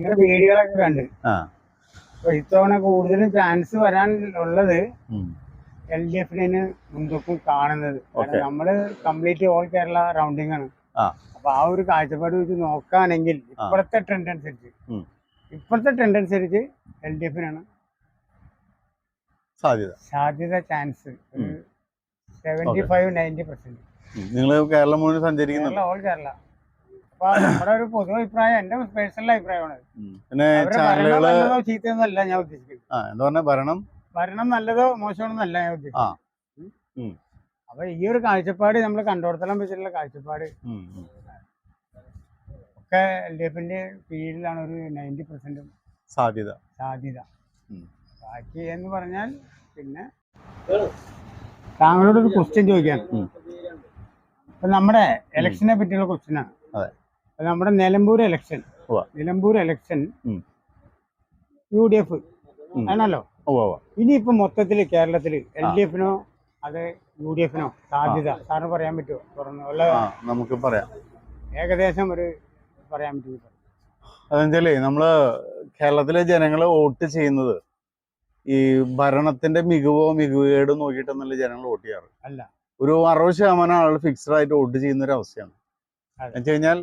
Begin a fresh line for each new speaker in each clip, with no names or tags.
നിങ്ങളുടെ വീഡിയോകളൊക്കെ കണ്ട്. അപ്പൊ ഇത്തവണ കൂടുതലും ചാൻസ് വരാൻ ഉള്ളത്. എൽ ഡി എഫിന് മുൻതൂക്കം കാണുന്നത്. കാരണം നമ്മൾ കംപ്ലീറ്റ് ഓൾ കേരള റൗണ്ടിങ് ആണ്. അപ്പൊ ആ ഒരു കാഴ്ചപ്പാട് വെച്ച് നോക്കുകയാണെങ്കിൽ ഇപ്പോഴത്തെ ട്രെൻഡ് അനുസരിച്ച്. ഇപ്പോഴത്തെ ട്രെൻഡ് അനുസരിച്ച് എൽ ഡി എഫിനാണ്
സാധ്യത.
സാധ്യത chance. Seventy five ninety percent
നിങ്ങൾ കേരളം മുഴുവൻ
സഞ്ചരിക്കുന്നു ഓൾ കേരള നമ്മുടെ ഒരു പൊതു അഭിപ്രായം എന്റെ പേഴ്സണൽ അഭിപ്രായമാണ്.
പിന്നെ
ചാനലുകൾ ചീത്തയൊന്നല്ല ഞാൻ ഉദ്ദേശിക്കുന്നത്.
എന്താ പറഞ്ഞ ഭരണം?
ഭരണം നല്ലതോ മോശമാണെന്നല്ല ഞാൻ ഉദ്ദേശിക്കുന്നത്. അപ്പൊ ഈ ഒരു കാഴ്ചപ്പാട് നമ്മൾ കണ്ടോടത്തോളം വെച്ചിട്ടുള്ള കാഴ്ചപ്പാട്. ഒക്കെ എൽ ഡി എഫിന്റെ കീഴിലാണ് ഒരു നയന്റി പെർസെന്റും
സാധ്യത.
സാധ്യത. ബാക്കി എന്ന് പറഞ്ഞാൽ പിന്നെ താങ്കളോട് ഒരു ക്വസ്റ്റ്യൻ ചോദിക്കാൻ നമ്മുടെ ഇലക്ഷനെ പറ്റിയുള്ള ക്വസ്റ്റ്യൻ ആണ്.
അതെ.
നമ്മുടെ Nilambur election Nilambur election. U D F ആണല്ലോ. ഇനിയിപ്പോ മൊത്തത്തിൽ കേരളത്തിൽ എൽ. ഡി എഫിനോ അത് യു ഡി എഫിനോ സാധ്യത? സാറിന് പറയാൻ പറ്റുമോ തുറന്നു
നമുക്ക് പറയാം.
ഏകദേശം ഒരു പറയാൻ പറ്റും.
അതെന്നുവെച്ചാലേ നമ്മൾ കേരളത്തിലെ ജനങ്ങൾ വോട്ട് ചെയ്യുന്നത് ഈ ഭരണത്തിന്റെ മികവോ മികവേടോ നോക്കിയിട്ടൊന്നല്ല ജനങ്ങൾ വോട്ട് ചെയ്യാറ്.
അല്ല.
ഒരു അറുപത് ശതമാനം ആളുകൾ ഫിക്സഡ് ആയിട്ട് വോട്ട് ചെയ്യുന്ന ഒരു അവസ്ഥയാണ്. എന്ന് വെച്ച് കഴിഞ്ഞാൽ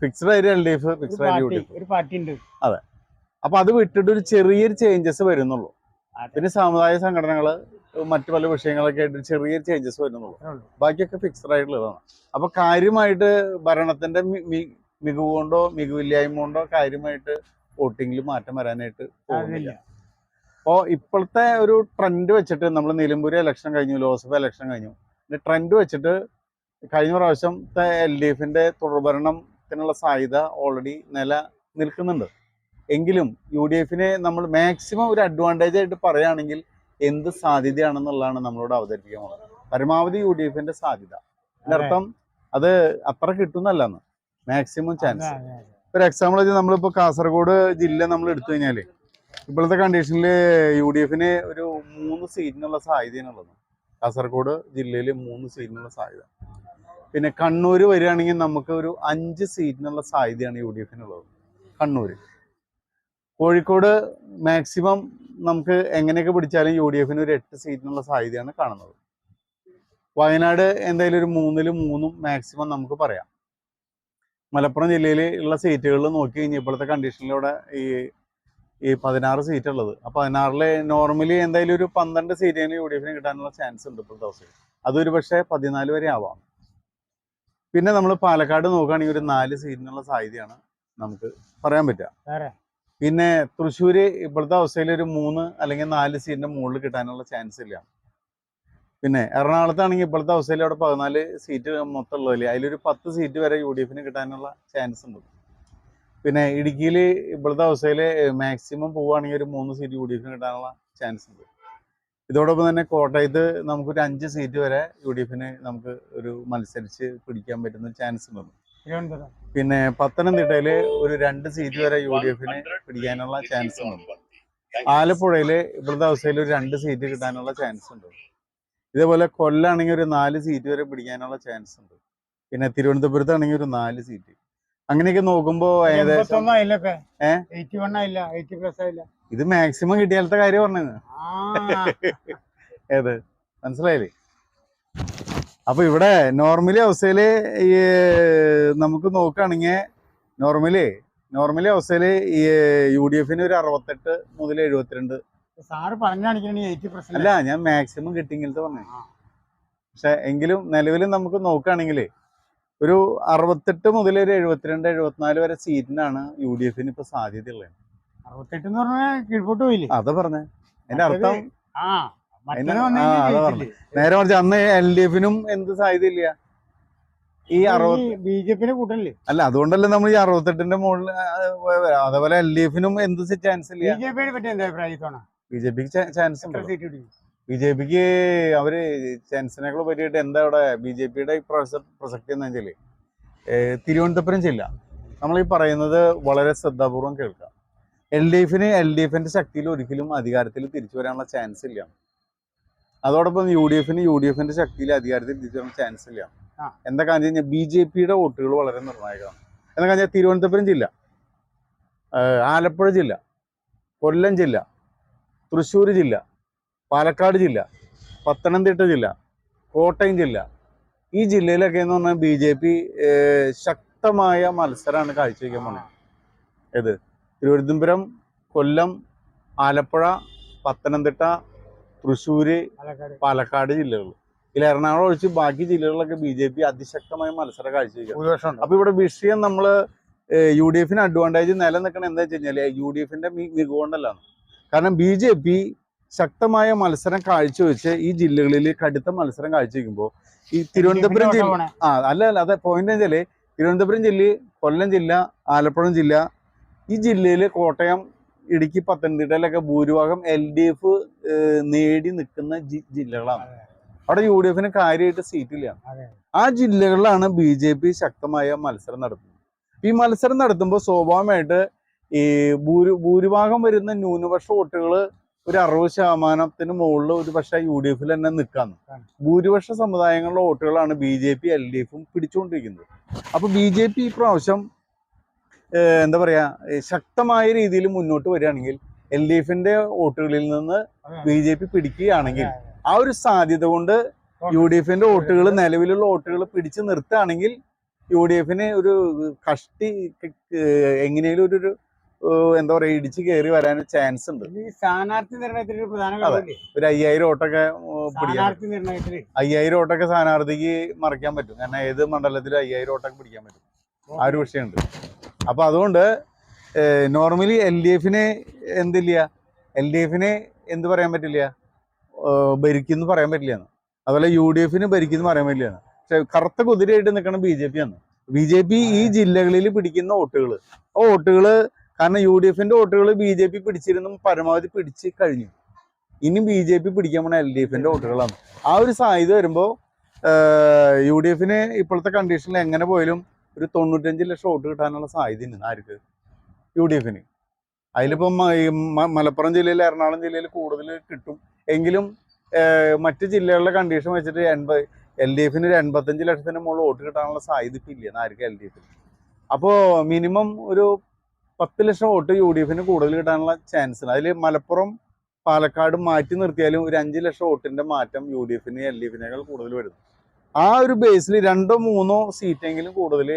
ഫിക്സഡ് ആയിട്ട് എൽ ഡി എഫ്
ഒരു
ആയിട്ട്
പാർട്ടി
അപ്പൊ അത് വിട്ടിട്ട് ഒരു ചെറിയൊരു ചേഞ്ചസ് വരുന്നുള്ളൂ.
അതെ.
പിന്നെ സാമുദായിക സംഘടനകൾ മറ്റു പല വിഷയങ്ങളൊക്കെ ആയിട്ട് ചെറിയ ചേഞ്ചസ് വരുന്നുള്ളൂ. ബാക്കിയൊക്കെ ഫിക്സ്ഡ് ആയിട്ടുള്ളതാണ്. അപ്പൊ കാര്യമായിട്ട് ഭരണത്തിന്റെ മികവ് കൊണ്ടോ മികവില്ലായ്മ കൊണ്ടോ കാര്യമായിട്ട് വോട്ടിങ്ങിൽ മാറ്റം വരാനായിട്ട് പോകുന്നില്ല. അപ്പോൾ ഇപ്പോഴത്തെ ഒരു ട്രെൻഡ് വെച്ചിട്ട് നമ്മൾ നിലമ്പൂരി ഇലക്ഷൻ കഴിഞ്ഞു ലോക്സഭ ഇലക്ഷൻ കഴിഞ്ഞു. ട്രെൻഡ് വെച്ചിട്ട് കഴിഞ്ഞ പ്രാവശ്യത്തെ എൽ ഡി എഫിന്റെ തുടർഭരണത്തിനുള്ള സാധ്യത ഓൾറെഡി നില നിൽക്കുന്നുണ്ട്. എങ്കിലും യു ഡി എഫിനെ നമ്മൾ മാക്സിമം ഒരു അഡ്വാന്റേജ് ആയിട്ട് പറയുകയാണെങ്കിൽ എന്ത് സാധ്യതയാണെന്നുള്ളതാണ് നമ്മളോട് അവതരിപ്പിക്കാൻ പോകുന്നത് പരമാവധി യു ഡി എഫിന്റെ സാധ്യത. അതിനർത്ഥം
അത്
അത്ര കിട്ടുന്നല്ലെന്ന്. Maximum chance. ഒരു എക്സാമ്പിൾ വെച്ചാൽ നമ്മളിപ്പോൾ കാസർഗോഡ് ജില്ല നമ്മൾ എടുത്തു കഴിഞ്ഞാൽ ഇപ്പോഴത്തെ കണ്ടീഷനിൽ യു ഡി എഫിന് ഒരു മൂന്ന് സീറ്റിനുള്ള സാധ്യതയാണുള്ളത്. കാസർഗോഡ് ജില്ലയിൽ മൂന്ന് സീറ്റിനുള്ള സാധ്യത. പിന്നെ കണ്ണൂർ വരികയാണെങ്കിൽ നമുക്ക് ഒരു അഞ്ച് സീറ്റിനുള്ള സാധ്യതയാണ് യു ഡി എഫിനുള്ളത്. കണ്ണൂർ കോഴിക്കോട് മാക്സിമം നമുക്ക് എങ്ങനെയൊക്കെ പിടിച്ചാലും യു ഡി എഫിന് ഒരു എട്ട് സീറ്റിനുള്ള സാധ്യതയാണ് കാണുന്നത്. വയനാട് എന്തായാലും ഒരു മൂന്നിലും മൂന്നും മാക്സിമം നമുക്ക് പറയാം. മലപ്പുറം ജില്ലയിൽ ഉള്ള സീറ്റുകളിൽ നോക്കി കഴിഞ്ഞാൽ ഇപ്പോഴത്തെ കണ്ടീഷനിലൂടെ ഈ ഈ പതിനാറ് സീറ്റ് ഉള്ളത് ആ പതിനാറിൽ നോർമലി എന്തായാലും ഒരു പന്ത്രണ്ട് സീറ്റിന് യു ഡി എഫിന് കിട്ടാനുള്ള ചാൻസ് ഉണ്ട് ഇപ്പോഴത്തെ അവസ്ഥയിൽ അതൊരു പക്ഷേ പതിനാല് വരെ ആവാം. പിന്നെ നമ്മൾ പാലക്കാട് നോക്കുകയാണെങ്കിൽ ഒരു നാല് സീറ്റിനുള്ള സാധ്യതയാണ് നമുക്ക് പറയാൻ പറ്റുക. പിന്നെ തൃശ്ശൂര് ഇപ്പോഴത്തെ അവസ്ഥയിൽ ഒരു മൂന്ന് അല്ലെങ്കിൽ നാല് സീറ്റിന്റെ മുകളിൽ കിട്ടാനുള്ള ചാൻസ് ഇല്ല. പിന്നെ എറണാകുളത്താണെങ്കിൽ ഇപ്പോഴത്തെ അവസ്ഥയിൽ അവിടെ പതിനാല് സീറ്റ് മൊത്തം ഉള്ളതിൽ അതിലൊരു പത്ത് സീറ്റ് വരെ യു ഡി എഫിന് കിട്ടാനുള്ള ചാൻസ് ഉണ്ട്. പിന്നെ ഇടുക്കിയിൽ ഇപ്പോഴത്തെ അവസ്ഥയിൽ മാക്സിമം പോവുകയാണെങ്കിൽ ഒരു മൂന്ന് സീറ്റ് യു ഡി എഫിന് കിട്ടാനുള്ള ചാൻസ് ഉണ്ട്. ഇതോടൊപ്പം തന്നെ കോട്ടയത്ത് നമുക്കൊരു അഞ്ച് സീറ്റ് വരെ യു ഡി എഫിന് നമുക്ക് ഒരു മത്സരിച്ച് പിടിക്കാൻ പറ്റുന്ന ചാൻസ് ഉണ്ട്. പിന്നെ പത്തനംതിട്ടയിൽ ഒരു രണ്ട് സീറ്റ് വരെ യു ഡി എഫിന് പിടിക്കാനുള്ള ചാൻസ് ഉണ്ട്. ആലപ്പുഴയിൽ ഇപ്പോഴത്തെ അവസ്ഥയിൽ ഒരു രണ്ട് സീറ്റ് കിട്ടാനുള്ള ചാൻസ് ഉണ്ട്. ഇതേപോലെ കൊല്ലാണെങ്കിൽ ഒരു നാല് സീറ്റ് വരെ പിടിക്കാനുള്ള ചാൻസ് ഉണ്ട്. പിന്നെ തിരുവനന്തപുരത്താണെങ്കിൽ ഒരു നാല് സീറ്റ് അങ്ങനെയൊക്കെ നോക്കുമ്പോൾ ഏകദേശം
എൺപത്തൊന്നും
ഇത് മാക്സിമം കിട്ടിയാലത്തെ കാര്യം പറഞ്ഞത് ഏത്? മനസ്സിലായില്ലേ? അപ്പൊ ഇവിടെ നോർമലി അവസ്ഥയിൽ ഈ നമുക്ക് നോക്കുകയാണെങ്കിൽ നോർമലി നോർമലി അവസ്ഥയിൽ ഈ യു ഡി എഫിന് ഒരു അറുപത്തെട്ട് മുതൽ എഴുപത്തിരണ്ട്.
സാറ് പറഞ്ഞാണെങ്കിൽ
അല്ല ഞാൻ മാക്സിമം കിട്ടിങ്ങിലത്തെ പറഞ്ഞു. പക്ഷെ എങ്കിലും നിലവിൽ നമുക്ക് നോക്കുകയാണെങ്കിൽ ഒരു അറുപത്തെട്ട് മുതൽ ഒരു എഴുപത്തിരണ്ട് എഴുപത്തിനാല് വരെ സീറ്റിനാണ് യു ഡി എഫിന് ഇപ്പൊ സാധ്യതയുള്ളത്.
അറുപത്തെട്ട് എന്ന് പറഞ്ഞാൽ കീഴ്പോട്ട് പോയില്ലേ?
അതാ പറഞ്ഞേ. എന്റെ അർത്ഥം?
ആ?
നേരെ മറിച്ച് അന്ന് എൽ ഡി എഫിനും എന്ത് സാധ്യതയില്ല? ഈ അറുപത്
ഈ ബി ജെ പിന്നെ കൂട്ടല്ലേ?
അല്ല അതുകൊണ്ടല്ലേ നമ്മൾ ഈ അറുപത്തെട്ടിന്റെ മുകളിൽ അതേപോലെ എൽ ഡി എഫിനും എന്ത് ചാൻസ്
ബി
ഇല്ല?
ജെ പിയെ പറ്റി എന്താ അഭിപ്രായം
ബി ജെ പിക്ക് ചാൻസ് ബി ജെ പിക്ക് അവർ ചാൻസിനെക്കാൾ പറ്റിയിട്ട് എന്താ ഇവിടെ ബി ജെ പിയുടെ പ്രസക്തി എന്ന് വെച്ചാൽ തിരുവനന്തപുരം ജില്ല. നമ്മൾ ഈ പറയുന്നത് വളരെ ശ്രദ്ധാപൂർവം കേൾക്കാം. എൽ ഡി എഫിന് എൽ ഡി എഫിന്റെ ശക്തിയിൽ ഒരിക്കലും അധികാരത്തിൽ തിരിച്ചു വരാനുള്ള ചാൻസ് ഇല്ല. അതോടൊപ്പം യു ഡി എഫിന് യു ഡി എഫിന്റെ ശക്തിയിൽ അധികാരത്തിൽ തിരിച്ചു വരാൻ ചാൻസ് ഇല്ല. എന്താ കാര്യം കഴിഞ്ഞാൽ ബി ജെ പിയുടെ വോട്ടുകൾ വളരെ നിർണായകമാണ്. എന്താ കഴിഞ്ഞാൽ തിരുവനന്തപുരം ജില്ല ആലപ്പുഴ ജില്ല കൊല്ലം ജില്ല തൃശ്ശൂർ ജില്ല പാലക്കാട് ജില്ല പത്തനംതിട്ട ജില്ല കോട്ടയം ജില്ല. ഈ ജില്ലയിലൊക്കെ എന്ന് പറഞ്ഞാൽ ബി ജെ പി ശക്തമായ മത്സരമാണ് കാഴ്ചവെക്കാൻ പോകുന്നത് ഏത്? തിരുവനന്തപുരം കൊല്ലം ആലപ്പുഴ പത്തനംതിട്ട തൃശ്ശൂര്
പാലക്കാട്.
ജില്ലകൾ ഇതിൽ എറണാകുളം ഒഴിച്ച് ബാക്കി ജില്ലകളിലൊക്കെ ബി ജെ പി അതിശക്തമായ മത്സരം കാഴ്ചവെക്കുക അപ്പൊ ഇവിടെ വിഷയം നമ്മൾ യു ഡി എഫിന് അഡ്വാന്റേജ് നിലനിൽക്കണം എന്താ വെച്ച് കഴിഞ്ഞാൽ യു ഡി എഫിന്റെ മികവുകൊണ്ടല്ല കാരണം ബി ജെ പി ശക്തമായ മത്സരം കാഴ്ചവെച്ച് ഈ ജില്ലകളിൽ കടുത്ത മത്സരം കാഴ്ചവെക്കുമ്പോൾ ഈ തിരുവനന്തപുരം ജില്ല ആ അല്ല അല്ല അതെ പോയിന്റ് വെച്ചാൽ തിരുവനന്തപുരം ജില്ല കൊല്ലം ജില്ല ആലപ്പുഴ ജില്ല ഈ ജില്ലയിൽ കോട്ടയം ഇടുക്കി പത്തനംതിട്ടയിലൊക്കെ ഭൂരിഭാഗം എൽ ഡി എഫ് നേടി നിൽക്കുന്ന ജി- ജില്ലകളാണ്. അവിടെ യു ഡി എഫിന് കാര്യമായിട്ട് സീറ്റില്ല. ആ ജില്ലകളിലാണ് ബി ജെ പി ശക്തമായ മത്സരം നടത്തുന്നത്. ഈ മത്സരം നടത്തുമ്പോൾ സ്വാഭാവികമായിട്ട് ഈ ഭൂരി ഭൂരിഭാഗം വരുന്ന ന്യൂനപക്ഷ വോട്ടുകൾ ഒരു അറുപത് ശതമാനത്തിന് മുകളിൽ ഒരു പക്ഷേ യു ഡി എഫിൽ തന്നെ നിൽക്കാന്ന്. ഭൂരിപക്ഷ സമുദായങ്ങളുടെ വോട്ടുകളാണ് B J P L D എഫും പിടിച്ചുകൊണ്ടിരിക്കുന്നത്. അപ്പോൾ ബി ജെ പി ഇപ്രാവശ്യം എന്താ പറയാ ശക്തമായ രീതിയിൽ മുന്നോട്ട് വരികയാണെങ്കിൽ എൽ ഡി എഫിന്റെ വോട്ടുകളിൽ നിന്ന്. ബി ജെ പി പിടിക്കുകയാണെങ്കിൽ ആ ഒരു സാധ്യത കൊണ്ട് യു ഡി എഫിന്റെ വോട്ടുകൾ നിലവിലുള്ള വോട്ടുകൾ പിടിച്ചു നിർത്തുകയാണെങ്കിൽ യു ഡി എഫിന് ഒരു കഷ്ടി എങ്ങനെയെങ്കിലും എങ്ങനെയും ഒരു എന്താ പറയാ ഇടിച്ചു കയറി വരാൻ ചാൻസ് ഉണ്ട്.
സ്ഥാനാർത്ഥി നിർണയത്തിൽ ഒരു പ്രധാന
ഒരു അയ്യായിരം വോട്ടൊക്കെ അയ്യായിരം വോട്ടൊക്കെ സ്ഥാനാർത്ഥിക്ക് മറിക്കാൻ പറ്റും. കാരണം ഏത് മണ്ഡലത്തിലും അയ്യായിരം വോട്ടൊക്കെ പിടിക്കാൻ പറ്റും. ആ ഒരു വിഷയമുണ്ട്. അപ്പൊ അതുകൊണ്ട് നോർമലി എൽ ഡി എഫിന് എന്തില്ല എൽ ഡി എഫിന് എന്ത് പറയാൻ പറ്റില്ല ഭരിക്കുന്നു പറയാൻ പറ്റില്ല അതുപോലെ യു ഡി എഫിന് ഭരിക്കുന്നു പറയാൻ പറ്റില്ല പക്ഷെ കറുത്ത കുതിരയായിട്ട് നിൽക്കണം ബി ജെ പി ആണ്. ബി ജെ പി ഈ ജില്ലകളിൽ പിടിക്കുന്ന വോട്ടുകൾ ആ വോട്ടുകൾ കാരണം യു ഡി എഫിന്റെ വോട്ടുകൾ ബി ജെ പി പിടിച്ചിരുന്നു പരമാവധി പിടിച്ച് കഴിഞ്ഞു. ഇനി ബി ജെ പി പിടിക്കാൻ പോണ എൽ ഡി എഫിന്റെ വോട്ടുകളാണ്. ആ ഒരു സാധ്യത വരുമ്പോൾ യു ഡി എഫിന് ഇപ്പോഴത്തെ കണ്ടീഷനിൽ എങ്ങനെ പോയാലും ഒരു തൊണ്ണൂറ്റഞ്ച് ലക്ഷം വോട്ട് കിട്ടാനുള്ള സാധ്യതയുണ്ട്. ആർക്ക്? യു ഡി എഫിന് അതിലിപ്പം മലപ്പുറം ജില്ലയിൽ എറണാകുളം ജില്ലയിൽ കൂടുതൽ കിട്ടും. എങ്കിലും മറ്റ് ജില്ലകളിലെ കണ്ടീഷൻ വെച്ചിട്ട് എൺപത് എൽ ഡി എഫിന് ഒരു എൺപത്തഞ്ച് ലക്ഷത്തിന് മുകളിൽ വോട്ട് കിട്ടാനുള്ള സാധ്യത ഇപ്പം ഇല്ല. ആർക്ക് എൽ ഡി എഫിന്? അപ്പോൾ മിനിമം ഒരു പത്ത് ലക്ഷം വോട്ട് യു ഡി എഫിന് കൂടുതൽ കിട്ടാനുള്ള ചാൻസ് ഉണ്ട്. അതിൽ മലപ്പുറം പാലക്കാട് മാറ്റി നിർത്തിയാലും ഒരു അഞ്ച് ലക്ഷം വോട്ടിന്റെ മാറ്റം യു ഡി എഫിന് എൽ ഡി എഫിനേക്കാൾ കൂടുതൽ വരുന്നു. ആ ഒരു ബേസിൽ രണ്ടോ മൂന്നോ സീറ്റെങ്കിലും കൂടുതൽ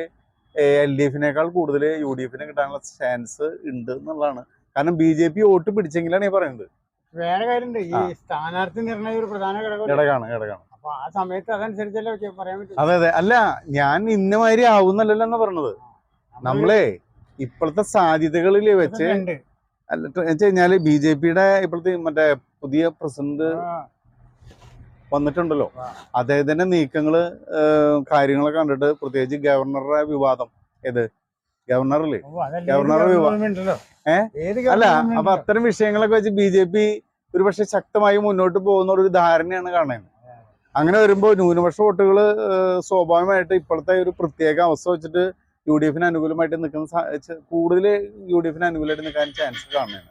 എൽ ഡി എഫിനേക്കാൾ കൂടുതൽ യു ഡി എഫിന് കിട്ടാനുള്ള ചാൻസ് ഉണ്ട് എന്നുള്ളതാണ്. കാരണം ബി ജെ പി വോട്ട് പിടിച്ചെങ്കിലാണ് ഈ പറയുന്നത്.
വേറെ കാര്യമുണ്ട്. ഈ. സ്ഥാനാർത്ഥി നിർണയം ഒരു പ്രധാന
ഘടകമാണ് ഘടകമാണ്.
അപ്പൊ ആ സമയത്ത് അതനുസരിച്ചല്ലേ പറയാൻ പറ്റും.
അതെ അതെ. അല്ല ഞാൻ ഇന്ന മാതിരി ആവുന്നല്ലല്ലോ എന്ന് പറഞ്ഞത്. നമ്മളേ ഇപ്പോഴത്തെ സാധ്യതകളിൽ വെച്ച് അല്ല വെച്ച് കഴിഞ്ഞാൽ ബി ജെ പിയുടെ ഇപ്പോഴത്തെ മറ്റേ പുതിയ പ്രസിഡന്റ് വന്നിട്ടുണ്ടല്ലോ. അദ്ദേഹത്തിന്റെ നീക്കങ്ങൾ ഏഹ്, കാര്യങ്ങളൊക്കെ കണ്ടിട്ട് പ്രത്യേകിച്ച് ഗവർണറുടെ വിവാദം. ഏത്? ഗവർണറല്ലേ?
ഗവർണറുടെ
വിവാദം
ഏഹ്
അല്ല അപ്പൊ. അത്തരം വിഷയങ്ങളൊക്കെ വെച്ച് ബി ജെ പി ഒരുപക്ഷെ ശക്തമായി മുന്നോട്ട് പോകുന്ന ഒരു ധാരണയാണ് കാണുന്നത്. അങ്ങനെ വരുമ്പോൾ ന്യൂനപക്ഷ വോട്ടുകൾ സ്വാഭാവികമായിട്ട് ഇപ്പോഴത്തെ ഒരു പ്രത്യേക അവസ്ഥ വെച്ചിട്ട് യു ഡി എഫിന് അനുകൂലമായിട്ട് നിൽക്കുന്ന കൂടുതൽ യു ഡി എഫിന് അനുകൂലമായിട്ട് നിൽക്കാൻ ചാൻസ് കാണുന്നതാണ്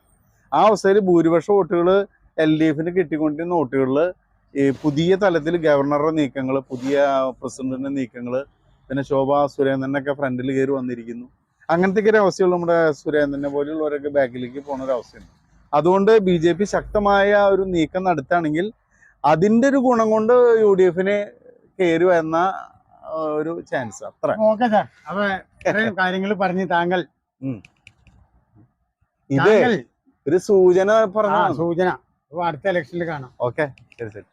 ആ അവസ്ഥയിൽ ഭൂരിപക്ഷ വോട്ടുകൾ എൽ ഡി എഫിന് കിട്ടിക്കൊണ്ടിരുന്ന വോട്ടുകളിൽ ഈ പുതിയ തലത്തിൽ ഗവർണറുടെ നീക്കങ്ങൾ പുതിയ പ്രസിഡന്റിന്റെ നീക്കങ്ങൾ പിന്നെ ശോഭാ സുരേന്ദ്രനൊക്കെ ഫ്രണ്ടിൽ കയറി വന്നിരിക്കുന്നു. അങ്ങനത്തെ ഒരു അവസ്ഥകൾ നമ്മുടെ സുരേന്ദ്രനെ പോലെയുള്ളവരൊക്കെ ബാക്കിലേക്ക് പോകുന്ന ഒരു അവസ്ഥയുണ്ട് അതുകൊണ്ട് ബി ജെ പി ശക്തമായ ഒരു നീക്കം നടത്തുകയാണെങ്കിൽ അതിന്റെ ഒരു ഗുണം കൊണ്ട് യു ഡി എഫിന് കയറി വരുന്ന ഒരു ചാൻസ് അത്ര.
ഓക്കെ സാർ അപ്പൊ ഇത്രയും കാര്യങ്ങൾ പറഞ്ഞ് താങ്കൾ.
ഇത് ഒരു സൂചന പറഞ്ഞു
സൂചന. അപ്പൊ അടുത്ത ഇലക്ഷനിൽ കാണാം.
ഓക്കെ ശരി ശരി.